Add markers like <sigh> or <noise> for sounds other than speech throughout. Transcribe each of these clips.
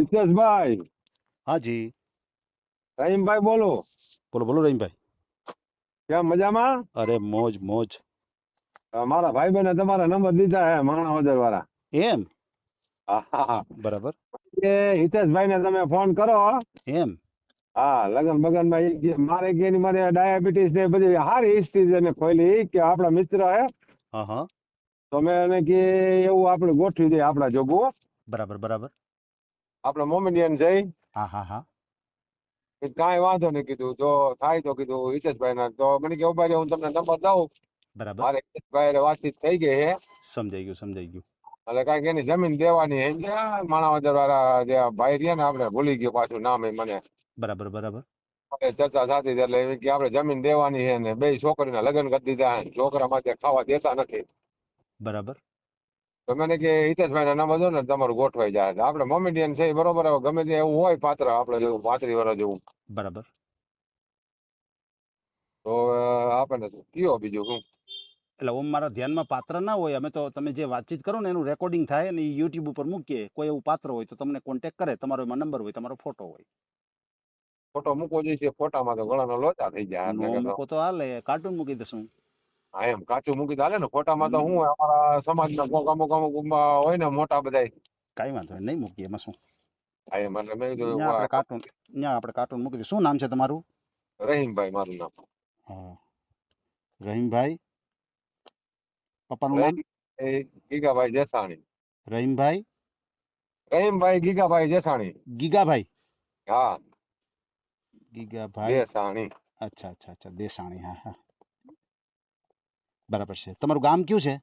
હિતેશભાઈ હા જી રહીમભાઈ બોલો બોલો બોલો રહીમભાઈ કેમ મજામાં અરે મોજ મોજ અ, મારા ભાઈ બહેને તમારા નંબર દીધા હે માણાવદર વાળા એમ હા, હા, હા. બરાબર એ હિતેશભાઈ ને તમે ફોન કરો એમ હા લગન બગનમાં ઈ કે મારે કે એની મને ડાયાબિટીસ ને બધી સારી હિસ્ટ્રી એને ખોલી કે આપણા મિત્ર હે હા હા તો મેં એને કે એવું આપણે ગોઠવી દઈએ આપણા જોગું બરાબર બરાબર આપણે મોમેડિયન જઈ. હા હા હા. કાંઈ વાંધો નહીં કીધું. જો થાય તો કીધું હિતેશભાઈ ના તો મને કે ઊભા હું તમને નંબર દઉં. બરાબર. મારે હિતેશભાઈ વાતચીત થઈ ગઈ છે. સમજાઈ ગયું સમજાઈ ગયું. એટલે કાંઈક એની જમીન દેવાની હે કે માણાવદર વાળા જે ભાઈ રહ્યા ને આપણે ભૂલી ગયો પાછું નામ એ મને. બરાબર બરાબર. ચર્ચા થતી એટલે કે આપણે જમીન દેવાની છે ને બે છોકરીના લગ્ન કરી દીધા છોકરા માટે ખાવા દેતા નથી. બરાબર. તો મને કે હિતેશભાઈ ના નંબર દો ને તમારું ગોઠવાઈ જાય. આપડે આપણે મોમેડિયન છે બરોબર હવે ગમે તે એવું હોય પાત્ર આપણે જેવું પાંત્રીસ વર્ષ જેવું. બરાબર. તો આપણને કયો બીજું શું? એટલે ઓમ મારા ધ્યાનમાં પાત્ર ના હોય અમે તો તમે જે વાતચીત કરો ને એનું રેકોર્ડિંગ થાય અને યુટ્યુબ ઉપર મૂકીએ કોઈ એવું પાત્ર હોય તો તમને કોન્ટેક કરે તમારો એમાં નંબર હોય તમારો ફોટો હોય. ફોટો મૂકવો જોઈએ ફોટામાં તો ગળાનો લોચા થઈ જાય મૂકો તો હાલે કાર્ટૂન મૂકી દેશું હા એમ કાચું મૂકી તો હાલે ને ફોટામાં તો શું હોય અમારા સમાજના કોક અમુક અમુક ઉમા હોય ને મોટા બધા કાંઈ વાંધો નહીં નહીં મૂકીએ એમાં શું? હા એમ એટલે મેં કીધું ત્યાં આપણે વાહ, કાર્ટૂન ત્યાં આપણે કાર્ટૂન મૂકી દઈએ શું નામ છે તમારું? રહીમભાઈ મારું નામ. હા. રહીમભાઈ? પપ્પાનું નામ? એ ગીગાભાઈ જેસાણી. રહીમભાઈ? રહીમભાઈ ગીગાભાઈ જેસાણી. ગીગાભાઈ? હા. ગીગાભાઈ? જેસાણી. અચ્છા અચ્છા અચ્છા દેસાણી હા હા. બરાબર છે. તમારું ગામ કયું છે?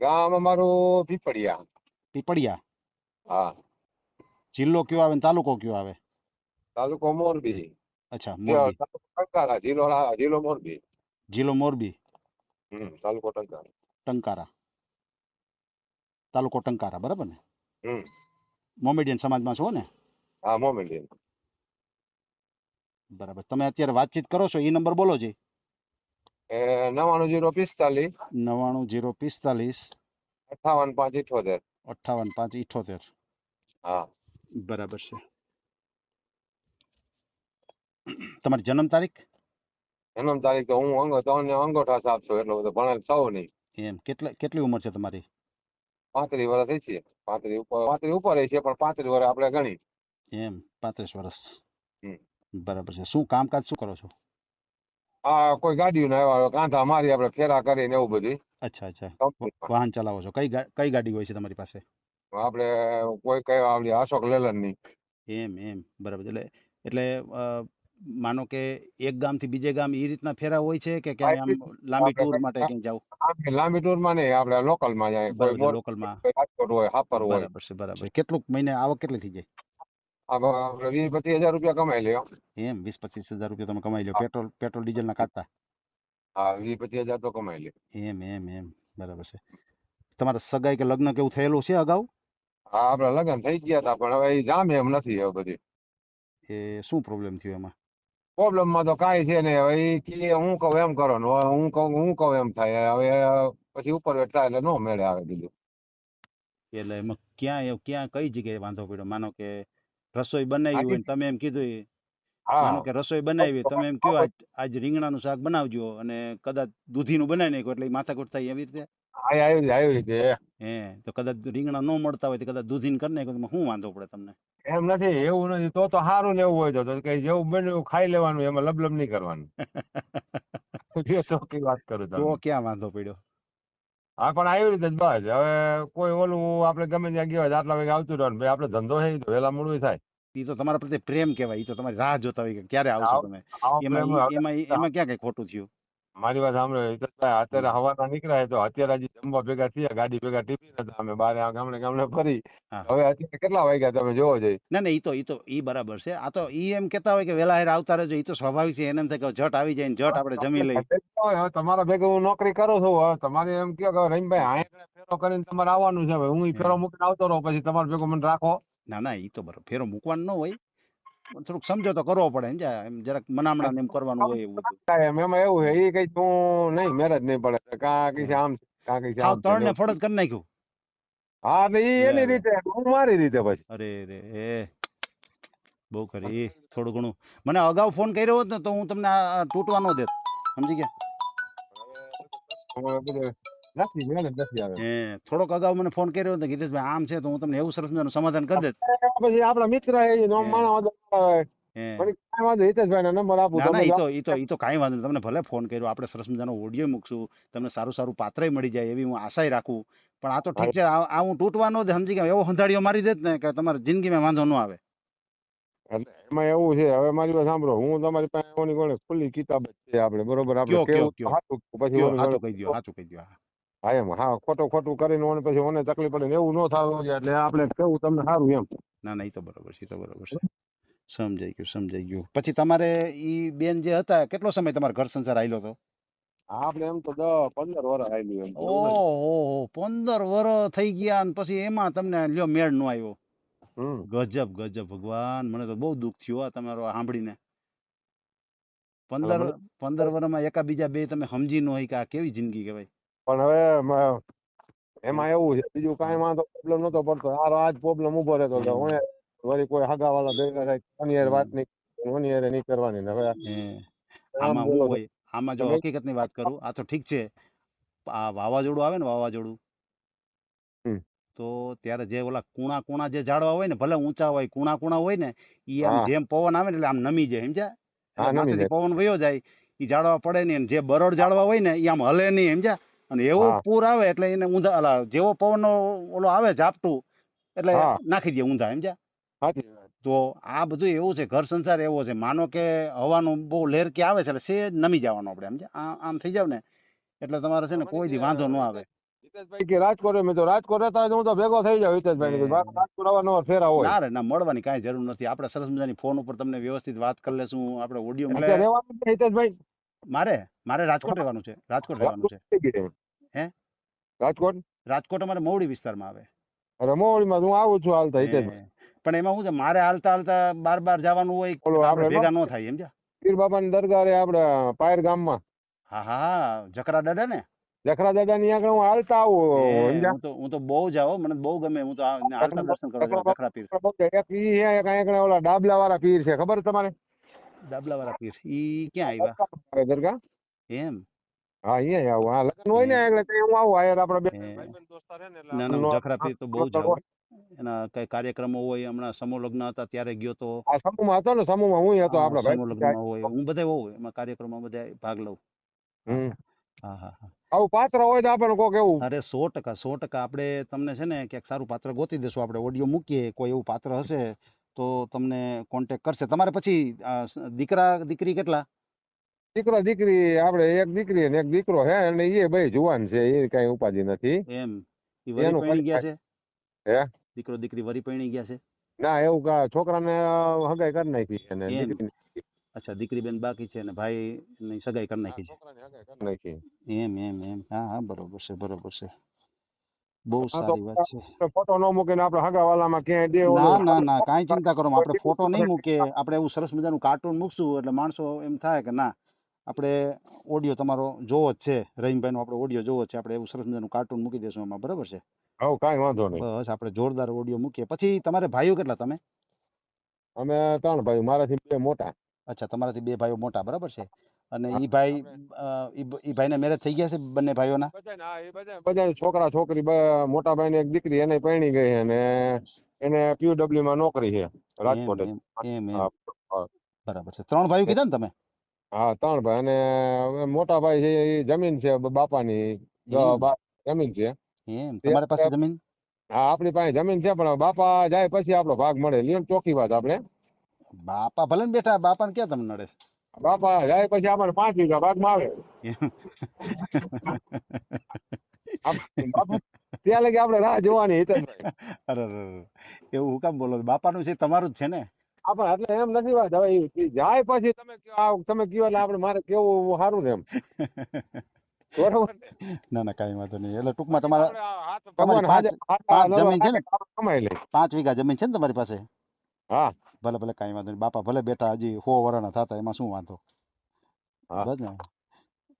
ગામ અમારું પીપળિયા. પીપળિયા? હા. જિલ્લો કયો આવે ને તાલુકો કયો આવે? તાલુકો મોરબી. અચ્છા ટંકારા જિલ્લો જિલ્લો મોરબી. જિલ્લો મોરબી? હમ તાલુકો ટંકારા. ટંકારા. તાલુકો ટંકારા બરાબર ને? હમ. મોમેડિયન સમાજમાં છો ને? હા મોમેડિયન. બરાબર. તમે અત્યારે વાતચીત કરો છો એ નંબર બોલો જી. નવાણું જીરો પિસ્તાલીસ. નવાણું જીરો પિસ્તાલીસ. અઠાવન પાંચ ઇઠોતેર. અઠ્ઠાવન પાંચ ઇઠોતેર. હા. બરાબર છે. તમારી જન્મ તારીખ? જન્મ તારીખ તો હું અંગો તમને અંગોઠા સાફ છું એટલો બધો ભણેલ સૌ નહીં. એમ કેટલા કેટલી ઉંમર છે તમારી? પાંત્રીસ વર્ષ થઈ છે. પાંત્રીસ ઉપર પાંત્રીસ ઉપર છે પણ પાંત્રીસ વર્ષ આપણે ગણી. એમ પાંત્રીસ વર્ષ. બરાબર છે. શું કામકાજ શું કરો છો? આ કોઈ ગાડી ને આવ્યા કાંધા મારી આપણે ફેરા કરીને એવું બધું અચ્છા અચ્છા. વાહન ચલાવો છો. કઈ કઈ ગાડી હોય છે તમારી પાસે? આપણે કોઈ કઈ આવડી અશોક લેલનની એમ એમ. બરાબર. એટલે એટલે માનો કે એક ગામથી બીજે ગામ એ રીતના ફેરા હોય છે કે ક્યાંય આમ લાંબી ટૂર માટે ક્યાંય જાવ? લાંબી ટૂરમાં નહીં આપણે લોકલમાં જાય. લોકલ કોઈ રાજકોટ હોય હાપર હોય. બરાબર છે બરાબર. કેટલુંક મહિને આવક કેટલી થઈ જાય વીસ પચીસ હજાર રૂપિયા કમાઈ લ્યો. એમ? વીસ પચીસ હજાર રૂપિયા તમે કમાઈ લ્યો. પેટ્રોલ પેટ્રોલ ડીઝલ ના કાઢતા હા વીસ પચીસ હજાર તો કમાઈ લ્યો. એમ એમ એમ. બરાબર છે. તમારા સગાઈ કે લગ્ન કેવું થયેલું છે અગાઉ? હા આપડે લગ્ન થઈ ગયા હતા પણ હવે એ જામે એમ નથી હવે બધી. એ શું પ્રોબ્લેમ થયો એમાં? પ્રોબ્લેમમાં તો કાંઈ છે નહીં. હવે કે હું કહું એમ કરો ને હું કહું હું કહું એમ થાય. હવે પછી ઉપર વેઠ એટલે નો મેળે આવે બીજું. એટલે એમાં ક્યાં ક્યાં કઈ જગ્યાએ વાંધો પડ્યો? માનો કે રસોઈ બનાવી હોય ને તમે એમ કીધું માનો કે રસોઈ બનાવી તમે એમ કયો આજ રીંગણા રીંગણાનું શાક બનાવજો અને કદાચ દૂધીનું બનાવી નાખ્યું એટલે માથાકૂટ થાય એવી રીતે? આવી આવી રીતે. હે તો કદાચ રીંગણા ન મળતા હોય તો કદાચ દૂધીન કરી નાખ્યું તો શું વાંધો પડે તમને? એમ નથી એવું નથી. તો તો સારું ને એવું હોય તો કે જેવું બન્યું ખાઈ લેવાનું એમાં લબલબ નહીં કરવાનું. <laughs> તો વાત કરું તો ક્યાં વાંધો પડ્યો? હા પણ આવી રીતે જ બસ. હવે કોઈ ઓલું આપણે ગમે ત્યાં ગયા હોય આટલા વાગે આવતું ભાઈ આપણે ધંધો છે તો વહેલા મોડું થાય. એ તો તમારા પ્રત્યે પ્રેમ કહેવાય એ તો તમારી રાહ જોતા હોય કે ક્યારે આવશો આવ- તમે. એમાં એમાં એમાં ક્યાં કઈ ખોટું થયું? મારી વાત સાંભળો હિતેશભાઈ અત્યારે હવાના નીકળ્યા તો અત્યારે હજી જમવા ભેગા થયા ગાડી ભેગા ટીપી હતા અમે બારે આ ગામડે ગામડે ફરી. હવે અત્યારે કેટલા વાગ્યા તમે જોવો જઈ ના ના ઈ તો ઈ તો ઈ બરાબર છે. આ તો ઈ એમ કેતા હોય કે વેલા હેર આવતા રહેજો એ તો સ્વાભાવિક છે. એને એમ થાય કે જટ આવી જાય જટ આપણે જમી લઈ હવે તમારા ભેગું હું નોકરી કરું છું હવે તમારે એમ કહો કે રહીમભાઈ આ ફેરો કરીને તમારે આવવાનું છે હવે હું ફેરો મૂકીને આવતો રહું પછી તમારો ભેગો મને રાખો. ના ના ઈ તો બરાબર ફેરો મૂકવાનો ન હોય. થોડુંક સમજોતો કરવો પડે સમજ્યા એમ જરાક મનામણા એમ કરવાનું હોય એવું બધું. એમ એમાં એવું છે એ કઈ તું નહીં મેરેજ નહીં પડે. કાં કઈ આમ કાં કઈ આમ ત્રણ ને એવું. કરી નાખ્યું. હા એટલે ઈ એની. રીતે હું મારી રીતે પછી. અરે રે એ. બહુ કરી થોડું ઘણું. મને અગાઉ ફોન કર્યો હોત ને તો હું તમને તૂટવા ન દેત. સમજી ગયા? નથી મહેનત નથી આવે હે થોડોક અગાઉ મને ફોન કર્યો હતો ને ગીતેશભાઈ આમ છે તો હું તમને એવું સરસ મજાનું સમાધાન કરી દેત પછી આપણા મિત્ર એ નોમ હે. માણસ વાંધો ના આવે. હે. વળી કાંઈ વાંધો હિતેશભાઈ ના નંબર આપું ના ના ઈ તો ઈ તો ઈ તો કાંઈ વાંધો નહીં. તમને ભલે ફોન કર્યો આપણે સરસ મજાનો ઓડિયો મૂકશું તમને સારું સારું પાત્ર મળી જાય એવી હું આશાય રાખું. પણ આ તો ઠીક છે આ હું તૂટવાનો જ સમજી ગયા એવો હંધાડીઓ મારી દેત ને કે તમારી જિંદગીમાં વાંધો ન આવે. એમાં એવું છે હવે મારી પાસે સાંભળો હું તમારી પાસે ઓની કોણે ખુલ્લી કિતાબ છે આપણે બરોબર? આપણે કેવું કયો. સાચું પછી સાચું કહી દો સાચું કહી દો હા. એમ. હા ખોટું ખોટું કરીને ઓને પછી ઓને તકલીફ પડે એવું ન થવું જોઈએ એટલે આપણે કેવું તમને સારું એમ. ના ના એ તો બરોબર છે તો બરોબર છે. સમજાઈ ગયું સમજાઈ ગયું. પછી તમારે ઈ બેન જે હતા કેટલો સમય તમારો ઘર સંસાર આયલો હતો? આપણે એમ તો દસ પંદર વર્ષ આવેલું એમ ઓહો પંદર વર્ષ થઈ ગયા ને પછી એમાં તમને લ્યો મેળ નો આવ્યો ગજબ ગજબ ભગવાન. મને તો બહુ દુઃખ થયું આ તમારો સાંભળીને. પંદર પંદર વર્ષમાં એકા બીજા બે તમે સમજી ન હોય કે આ કેવી જિંદગી કહેવાય. પણ હવે એમાં એવું છે બીજું કાંઈ વાંધો પ્રોબ્લેમ નતો પડતો. હારો આજ પ્રોબ્લેમ ઊભો રહેતો હતો હું વળી કોઈ હગાવાલા ભેગા થાય કોની હારે વાત નહીં કોની હારે નહીં કરવાની ને હવે આમાં હું હોય આમાં જો હકીકતની વાત કરું આ તો ઠીક છે. આ વાવાઝોડું આવે ને વાવાઝોડું તો ત્યારે જે ઓલા કુણા કુણા જે ઝાડવા હોય ને ભલે ઊંચા હોય કુણા કુણા હોય ને ઈ આમ જેમ પવન આવે ને એટલે આમ નમી જાય સમજ્યા? માથેથી પવન વયો જાય ઈ ઝાડવા પડે ને જે બરડ ઝાડવા હોય ને ઈ આમ હલે નહીં સમજ્યા? અને એવું પૂર આવે એટલે એને ઊંધા અલા જેવો પવન ઓલો આવે ઝાપટું એટલે નાખી દે ઊંધા સમજ્યા? સાચી તો આ બધું એવું છે ઘર સંસાર એવો છે. માનો કે હવાનું બહુ લહેર કે આવે છે એટલે સેજ નમી જવાનું આપણે સમજ્યા? આમ થઈ જાવ ને એટલે તમારે છે ને કોઈ દી વાંધો ન આવે. હિતેશભાઈ કે રાજકોટ મેં તો રાજકોટ રહેતા હું તો ભેગો થઈ જાવ હિતેશભાઈ રાજકોટ આવવાનો ફેરા હોય. ના રે ના મળવાની કાંઈ જરૂર નથી. આપણે સરસ મજાની ફોન ઉપર તમને વ્યવસ્થિત વાત કરી લેશું આપણે ઓડિયો છે હિતેશભાઈ? મારે? મારે રાજકોટ રહેવાનું છે રાજકોટ રહેવાનું છે? હે? રાજકોટ? રાજકોટ અમારે મવડી વિસ્તારમાં આવે. અરે મોવડીમાં હું આવું છું હાલતા હિતેશભાઈ. પણ એમાં શું છે મારે હાલતા હાલતા બાર બાર જવાનું હોય આપણે ભેગા ન થાય સમજ્યા પીર બાબાની દરગાહ રે આપણે પાયર ગામમાં. હા હા જકરા દાદા ને? જખરા દાદા ની આગળ હું હાલતા આવું હું તો હું તો બહુ જાઉં મને બહુ ગમે હું તો હાલતા દર્શન કરવા જકરા પીર. એક ઈ હે, એક આગળ ઓલા ડાબલા વાળા પીર છે ખબર તમારે? દાબલા વાળા પીર. ઈ ક્યાં આવ્યા? દરગાહ? એમ? હા અહીંયા આવું. હા લગ્ન હોય ને એટલે ત્યાં હું આવું. આયર આપણા બે ભાઈબંધ દોસ્તાર હે ને એટલે ના ના તો બહુ આપણું એના કઈ કાર્યક્રમો હોય હમણાં સમૂહ લગ્ન હતા ત્યારે ગયો તો. આ સમૂહમાં હતો ને સમૂહમાં હું હતો આ આપણા સમૂહ લગ્ન હોય. હું બધે હોઉં એમાં કાર્યક્રમમાં બધા ભાગ લઉં. હમ. હા હા હા. આવું પાત્ર હોય તો આપણને કોક એવું. અરે સો ટકા સો ટકા. આપણે તમને છે ને ક્યાંક સારું પાત્ર ગોતી દેશું. આપણે ઓડિયો મૂકીએ કોઈ એવું પાત્ર હશે તો તમને કોન્ટેક્ટ કરશે. તમારે પછી દીકરા દીકરી કેટલા? દીકરા દીકરી આપણે એક દીકરી ને એક દીકરો હે અને એ બે જુવાન છે એ કઈ ઉપાધિ નથી. એમ ઈ વરી પરણી ગયા છે? હે? દીકરો દીકરી વરી પરણી ગયા છે? ના એવું કા છોકરાને હગાઈ કરી નાખી છે ને અચ્છા દીકરી બેન બાકી છે ને ભાઈ ની સગાઈ કરી નાખી છે? નાખી. એમ એમ એમ. હા હા બરોબર છે બરોબર છે. બહુ સારી વાત છે. ફોટો ન મૂકીને આપણે હગાવાલામાં ક્યાંય દે ના ના ના કાંઈ ચિંતા કરો આપણે ફોટો નહીં મૂકીએ. <laughs> આપણે એવું સરસ મજાનું કાર્ટૂન મૂકશું એટલે માણસો એમ થાય કે ના આપણે ઓડિયો તમારો જોવો જ છે. રહીમભાઈનો આપણે ઓડિયો જોવો જ છે. આપણે એવું સરસ મજાનું કાર્ટૂન મૂકી દેશું એમાં. બરાબર છે? હવ કાંઈ વાંધો નહીં. બસ આપણે જોરદાર ઓડિયો મૂકીએ. પછી તમારે ભાઈઓ કેટલા તમે? અમે ત્રણ ભાઈ મારાથી બે મોટા. અચ્છા તમારાથી બે ભાઈઓ મોટા. બરાબર છે. અને ઈ ભાઈ ઈ ભાઈ ભાઈને મેરેજ થઈ ગયા છે બંને ભાઈઓના? બધા છોકરા છોકરી મોટા ભાઈ એક દીકરી એને પરણી ગઈ અને એને પીયુડબ્લ્યુ માં નોકરી છે રાજકોટ. એમ. બરાબર છે. ત્રણ ભાઈઓ કીધા ને તમે? હા ત્રણ ભાઈ. અને હવે મોટા ભાઈ છે એ જમીન છે બાપાની. એમ? જમીન છે. એમ? તમારી પાસે જમીન? હા આપણી પાસે જમીન છે પણ બાપા જાય પછી આપણો ભાગ મળે. લ્યો ને ચોખ્ખી વાત આપણે. બાપા ભલે ને બાપા બાપાને ક્યાં તમને નડે? બાપા જાય પછી આપણને પાંચ વીઘા ભાગમાં આવે. એમ? આપ- બાપા ત્યાં લગી આપણે રાહ જોવાની હિતેશભાઈ અરે અરે અરે. એવું હું કામ બોલો? છો? બાપાનું છે તમારું જ છે ને? આપણે એટલે એમ નથી વાત. હવે જાય પછી તમે તમે કયો એટલે આપણે મારે કેવું સારું ને એમ. <laughs> બરોબર ના? ના કાંઈ વાંધો નહીં. એટલે ટૂંકમાં તમારા તમારી પાંચ- પાંચ જમીન છે ને? કમાઈ લે પાંચ વીઘા જમીન છે ને તમારી પાસે? હા. ભલે ભલે કાંઈ વાંધો નહીં. બાપા ભલે બેટા હજી સો વર્ષના થતા એમાં શું વાંધો. બસ ને?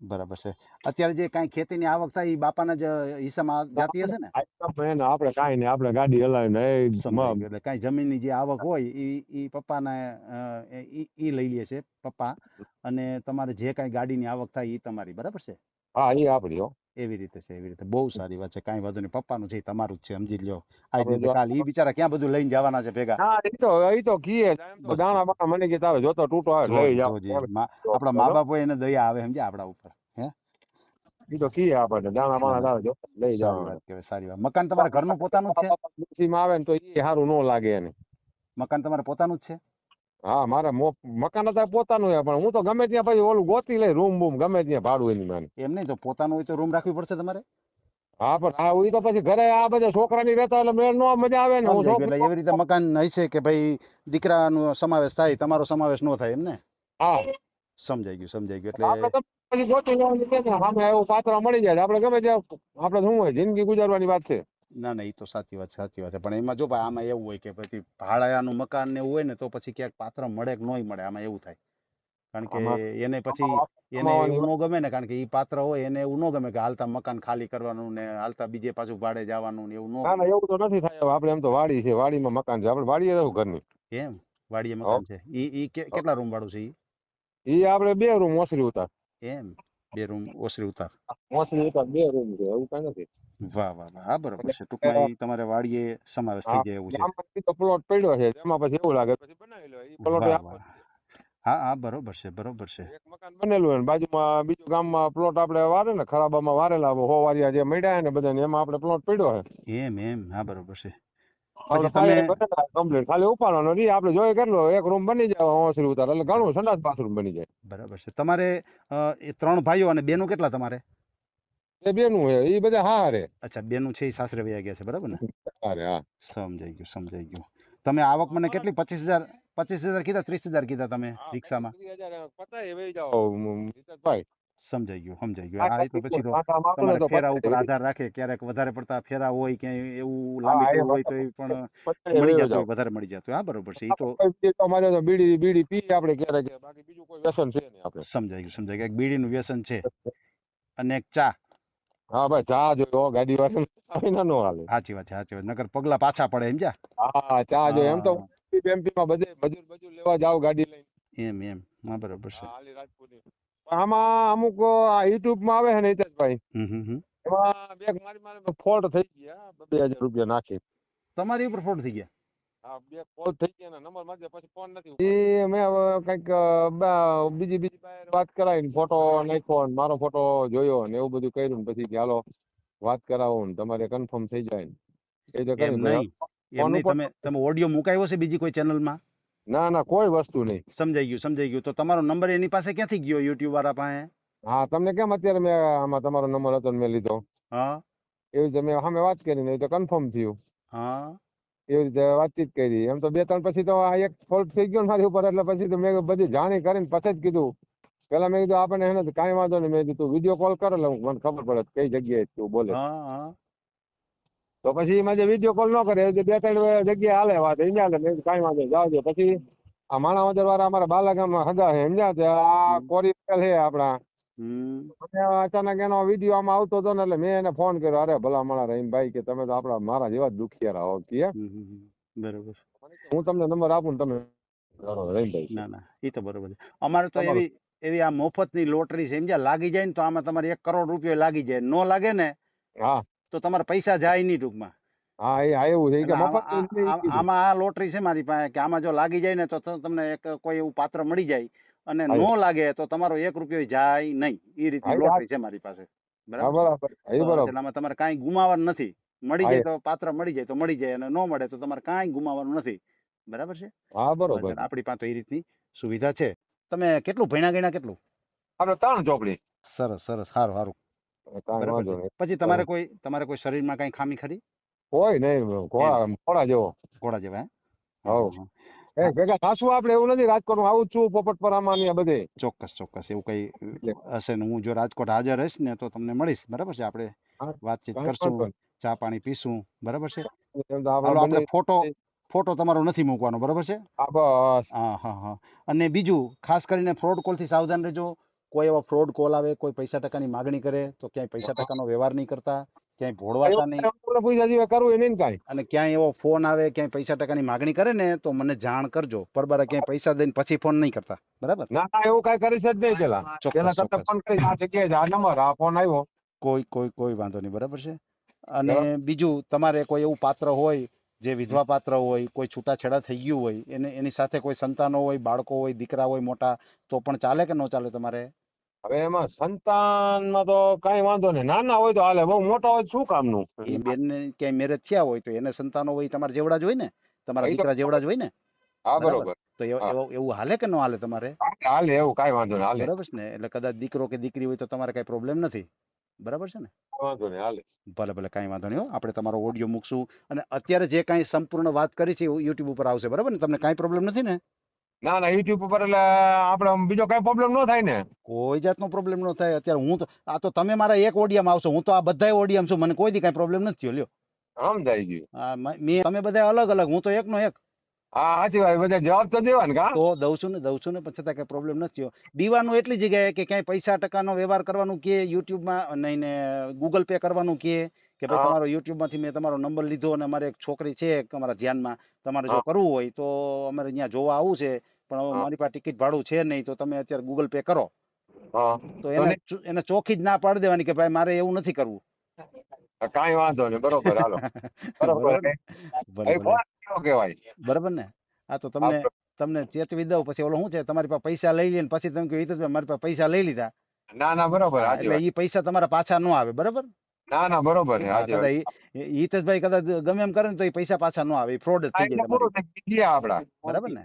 બરાબર છે. અત્યારે જે કાંઈ ખેતીની આવક થાય એ બાપાના જ હિસ્સામાં જાતી હશે ને? આપણે કાંઈ નહીં આપણે ગાડી હલાવીને એ. એટલે કાંઈ જમીનની જે આવક હોય ઈ એ પપ્પાને ઈ લઈ લે છે પપ્પા. અને તમારે જે કાંઈ ગાડીની આવક થાય ઈ તમારી બરાબર છે? હા એ આપણી હો. એવી રીતે છે એવી રીતે. બહુ સારી વાત છે કાંઈ વાંધો નહીં. પપ્પાનું છે તમારું જ છે સમજી લ્યો. આ આપણે રીતે કાલ ઈ બિચારા ક્યાં બધું લઈને જવાના છે ભેગા? હા એ તો એ તો કીએ. દાણા બાણા મને કે તારે જોતો તૂટો આવે લઈ. મા- આપણા મા બાપો એને દયા આવે સમજ્યા? આપણા ઉપર હે? એ તો કીએ આપણને. દાણા બાણા તારે જોતો લઈ સારી વાત કહેવાય સારી વાત. મકાન તમારા ઘરનું પોતાનું છે? આવે ને તો એ સારું ન લાગે એને. મકાન તમારે પોતાનું જ છે? હા મારે મકાન હતા પોતાનું છે પણ હું તો ગમે ત્યાં પછી ઓલું ગોતી લઈ રૂમ બૂમ ગમે ત્યાં ભાડું એની મને. એમ નહીં તો પોતાનું હોય તો રૂમ રાખવી પડશે તમારે? હા પણ આ હોય તો પછી ઘરે આ બધા છોકરાની રહેતા એટલે મેળ નો મજા આવે ને એટલે એવી રીતે મકાન હશે કે ભાઈ દીકરાનો સમાવેશ થાય તમારો સમાવેશ નો થાય એમ ને? હા. સમજાઈ ગયું સમજાઈ ગયું એટલે પછી ગોતી લેવાનું કે છે, સામે એવું પાત્ર મળી જાય આપણે ગમે ત્યાં આપણે શું હોય જિંદગી ગુજારવાની વાત છે. ના ના એ તો સાચી વાત સાચી વાત છે. પણ એમાં જો ભાઈ આમાં એવું હોય કે પછી ભાડાનું મકાન ને એવું હોય ને તો પછી ક્યાંક પાત્ર મળે કે નોય મળે આમાં એવું થાય. કારણ કે એને પછી એને એવું ન ગમે ને કારણ કે એ પાત્ર હોય એને એવું ન ગમે કે હાલતા મકાન ખાલી કરવાનું ને હાલતા બીજે પાછું ભાડે જવાનું ને એવું ન ના ના એવું તો નથી થાય. આપણે એમ તો વાડી છે વાડીમાં મકાન છે. આપણે વાડીએ રહું ઘરની. એમ વાડીએ મકાન છે. ઈ ઈ કેટલા રૂમ વાળું છે ઈ? ઈ આપણે બે રૂમ ઓસરી ઉતાર. એમ? બે રૂમ ઓસરી ઉતાર. ઓસરી ઉતાર બે રૂમ છે. એવું કઈ નથી. વાહ વાહ વાહ. હા બરોબર છે. ટૂંકમાં એ તમારે વાડીએ સમાવેશ થઈ જાય એવું છે. તો પ્લોટ પડ્યો છે. એમાં પછી એવું લાગે પછી બનાવી લો એ પ્લોટ હા હા બરોબર છે બરોબર છે. એક મકાન બનેલું હોય બાજુમાં બીજું ગામમાં પ્લોટ આપણે વારે ને ખરાબામાં વારેલા હો વારિયા જે મળ્યા ને બધા એમાં આપણે પ્લોટ પડ્યો છે. એમ એમ. હા બરોબર છે. પછી તમે કમ્પ્લીટ ખાલી ઉપાડવાનો નહીં આપણે જોઈએ કેટલો એક રૂમ બની જાય ઓસરી ઉતાર. એટલે ઘણું સંડાસ બાથરૂમ બની જાય. બરાબર છે. તમારે એ ત્રણ ભાઈઓ અને બેનો કેટલા તમારે? એ બેનું છે એ બધા હા રે અચ્છા બેનું છે એ સાસરે વયા ગયા છે બરાબર ને? હા હા. સમજાઈ ગયું સમજાઈ ગયું. તમે આવક મને કેટલી? પચીસ હજાર પચીસ હજાર કીધા ત્રીસ હજાર કીધા તમે રિક્ષામાં? ત્રીસ વહી જાઓ મ, સમજાઈ ગયું સમજાઈ ગયું. હા તો પછી તો પાછા માગો ને તમારે ફેરા ઉપર આધાર રાખે ક્યારેક વધારે પડતા ફેરા હોય ક્યાંય એવું હા, લાંબી હોય તો એ પણ મળી જતું હોય વધારે મળી જતું હા બરોબર છે એ તો કોઈ બીજું તો અમારે તો બીડી બીડી પી આપણે ક્યારેક બાકી બીજું કોઈ વ્યસન છે નહીં આપણે સમજાઈ ગયું સમજાઈ ગયું. એક બીડીનું વ્યસન છે અને એક ચા. હા ભાઈ ચા જોયો ગાડી વાળા ના નો હાલે. સાચી વાત છે સાચી વાત નકર પગલા પાછા પડે એમ જા. હા ચા જોયો એમ તો બેમ્પી માં બધે મજૂર મજૂર લેવા જાવ ગાડી લઈને. એમ એમ. હા બરાબર છે. હાલી રાજપૂત આમાં અમુક આ યુટ્યુબમાં આવે છે ને હિતેશભાઈ. એમાં બેગ મારી મારી ફોલ્ટ થઈ ગયા બે હજાર રૂપિયા નાખી. તમારી ઉપર ફોલ્ટ થઈ ગયા? હા બે ફોલ્ટ થઈ ગયા નંબર મારી પછી ફોન નથી એ મેં હવે કંઈક બીજી બીજી પાસે વાત કરાવી ફોટો નાખ્યો ને મારો ફોટો જોયો ને એવું બધું કર્યું ને પછી કે હાલો વાત કરાવો ને તમારે કન્ફર્મ થઈ જાય ને. એ તો એમ નહીં. એમ ફોન નહીં ઉપર તમે તમે ઓડિયો મુકાયો છે બીજી કોઈ ચેનલમાં ના ના કોઈ વસ્તુ નહીં. સમજાઈ ગયું સમજાઈ ગયું. તો તમારો નંબર એની પાસે ક્યાંથી ગયો યુટ્યુબ વાળા પાસે? હા તમને કેમ અત્યારે મેં આમાં તમારો નંબર હતો મેં લીધો? હા. એવી રીતે મેં સામે વાત કરી ને તો કન્ફર્મ થયું. હા. એવી રીતે વાતચીત કરી. એમ તો બે ત્રણ પછી તો આ એક ફોલ્ટ થઈ ગયો મારી ઉપર એટલે પછી તો મેં બધી જાણી કરીને પછી જ કીધું. પેલા મેં કીધું આપણને એને કાંઈ વાંધો નહીં. મેં કીધું વીડિયો કોલ કરો એટલે મને ખબર પડે કઈ જગ્યાએ તું બોલે. તો પછી એમાં જે વીડિયો કોલ ન કરે બે ત્રણ જગ્યાએ હાલે વાત અહીંયા હાલે મેં કાંઈ વાંધો જાવ દે પછી આ માણાવદર વાળા અમારા બાલાગામમાં હગા છે સમજ્યા આ. કોરી છે આપણા. અચાનક એનો વીડિયો આમાં આવતો હતો ને એટલે મેં એને ફોન કર્યો અરે ભલા મારા રહીમભાઈ કે તમે તો આપડા મારા જેવા જ દુખિયારા હો કે. બરોબર. હું તમને નંબર આપું તમે ના ના એ તો બરોબર છે. અમારે તો એવી એવી આ મફતની લોટરી છે સમજ્યા? લાગી જાય ને તો આમાં તમારે એક કરોડ રૂપિયા લાગી જાય. નો લાગે ને હા. તો તમારા પૈસા જાય નહીં ટૂંકમાં. હા એ આ એવું છે કે મફત આમાં આ લોટરી છે મારી પાસે કે આમાં જો લાગી જાય ને તો તમને એક કોઈ એવું પાત્ર મળી જાય. અને નો લાગે તો તમારો એક રૂપિયો જાય નહીં. એ રીતની લોટરી છે મારી પાસે. બરાબર? બરાબર. એ તો બરાબર. એટલે આમાં તમારે કાંઈ ગુમાવવાનું નથી. મળી જાય તો પાત્ર મળી જાય તો મળી જાય અને નો મળે તો તમારે કાંઈ ગુમાવવાનું નથી. બરાબર છે? હા બરોબર આપણી પાસે એ રીતની સુવિધા છે. તમે કેટલું ભણ્યા ગણ્યા કેટલું? આપણે ત્રણ ચોપડી. સરસ સરસ. સારું સારું પછી તમારે કોઈ તમારે કોઈ શરીરમાં કાંઈ ખામી ખરી? કોઈ નહીં. ઘોડા જેવો. ઘોડા જેવા હે? એ ભેગા થાશું આપણે એવું નથી રાજકોટ આવું છું પોપટપરામાં ને બધે. ચોક્કસ ચોક્કસ એવું કઈ હશે ને હું જો રાજકોટ હાજર રહીશ ને તો તમને મળીશ બરાબર છે? આપણે વાતચીત કરશું ચા પાણી પીશું બરાબર છે? હાલો આપણે ફોટો ફોટો તમારો નથી મૂકવાનો બરાબર છે? હા હા હા અને બીજું ખાસ કરીને ફ્રોડ કોલથી સાવધાન રહેજો. કોઈ એવા ફ્રોડ કોલ આવે કોઈ પૈસા ટકાની માગણી કરે તો ક્યાંય પૈસા ટકાનો વ્યવહાર નહીં કરતા. ક્યાંય ભોળવાતા નહીં. પૈસા જેવા કરવું એને કાંઈ. અને ક્યાંય એવો ફોન આવે ક્યાંય પૈસા ટકાની માગણી કરે ને તો મને જાણ કરજો. પરબારા ક્યાંય પૈસા દઈને પછી ફોન નહીં કરતા. બરાબર? ના ના એવું કાંઈ કરીશ જ નહીં પેલા. પેલા તમને ફોન કરી આ જગ્યાએ આ નંબર આ ફોન આવ્યો. કોઈ કોઈ કોઈ વાંધો નહીં બરાબર છે? અને બીજું તમારે કોઈ એવું પાત્ર હોય જે વિધવા પાત્ર હોય કોઈ છૂટાછેડા થઈ ગયું હોય એને એની સાથે કોઈ સંતાનો હોય બાળકો હોય દીકરા હોય મોટા તો પણ ચાલે કે ન ચાલે તમારે? હવે એમાં સંતાનમાં તો કઈ વાંધો નહીં. નાના હોય તો હાલે બહુ મોટા હોય શું કામનું? એ બેનને ક્યાંય મેરેજ થયા હોય તો એને સંતાનો હોય તમારા જેવડા જ હોય ને? તમારા દીકરા જેવડા જ હોય ને? હા બરોબર. તો એવ- હાલે કે ન હાલે તમારે? હાલે, એવું કઈ વાંધો નહીં હાલે. બરાબર છે ને? એટલે કદાચ દીકરો કે દીકરી હોય તો તમારે કઈ પ્રોબ્લેમ નથી. બરાબર છે ને? વાંધો નહીં હાલે. ભલે ભલે કાંઈ વાંધો નહીં આપણે તમારો ઓડિયો મૂકશું. અને અત્યારે જે કાંઈ સંપૂર્ણ વાત કરી છે યુટ્યુબ ઉપર આવશે. બરાબર ને? તમને કાંઈ પ્રોબ્લેમ નથી ને? ના ના યુટ્યુબ ઉપર એટલે આપણે બીજો કઈ પ્રોબ્લેમ ન થાય ને. કોઈ જાતનો પ્રોબ્લેમ ન થાય. અત્યારે હું તો આ તો તમે મારા એક ઓડિયામાં આવશો. હું તો આ બધાય ઓડિયામાં છું. મને કોઈ દી કઈ પ્રોબ્લેમ નથી થયો. લ્યો. સમજાઈ ગયું. મેં તમે બધા અલગ અલગ. હું તો એકનો એક. હા સાચી વાત. બધા જવાબ તો દેવા ને કા? તો દઉં છું ને દઉં છું ને પણ છતાં કઈ પ્રોબ્લેમ નથી થયો. દીવાનું એટલી જગ્યાએ કે ક્યાંય પૈસા ટકાનો વ્યવહાર કરવાનું કે યુટ્યુબમાં નહીં ને ગૂગલ પે કરવાનું કે કે ભાઈ તમારો યુટ્યુબમાંથી મેં તમારો નંબર લીધો અને અમારે એક છોકરી છે અમારા ધ્યાનમાં. તમારે જો કરવું હોય તો અમારે અહીંયા જોવા આવવું છે. પણ હવે મારી પાસે ટિકિટ ભાડું છે નહીં તો તમે અત્યારે ગૂગલ પે કરો. તો એને એને ચોખ્ખી જ ના પાડી દેવાની કે ભાઈ મારે એવું નથી કરવું. કાંઈ વાંધો નહીં. બરોબર હાલો. <laughs> બરોબર બરોબર ને? એ આ તો તમને તમને ચેતવી દઉં. પછી ઓલો શું છે? તમારી પાસે પૈસા લઈ લઈને પછી તમે કહ્યું હિતેશભાઈ મારી પાસે પૈસા લઈ લીધા. ના ના બરોબર એટલે એ ઈ પૈસા તમારા પાછા ન આવે. બરોબર? ના ના બરોબર હિતેશભાઈ કદાચ ગમે એમ કરે ને તો એ પૈસા પાછા ન આવે. ફ્રોડ જ થઈ જાય આપડા બરાબર ને?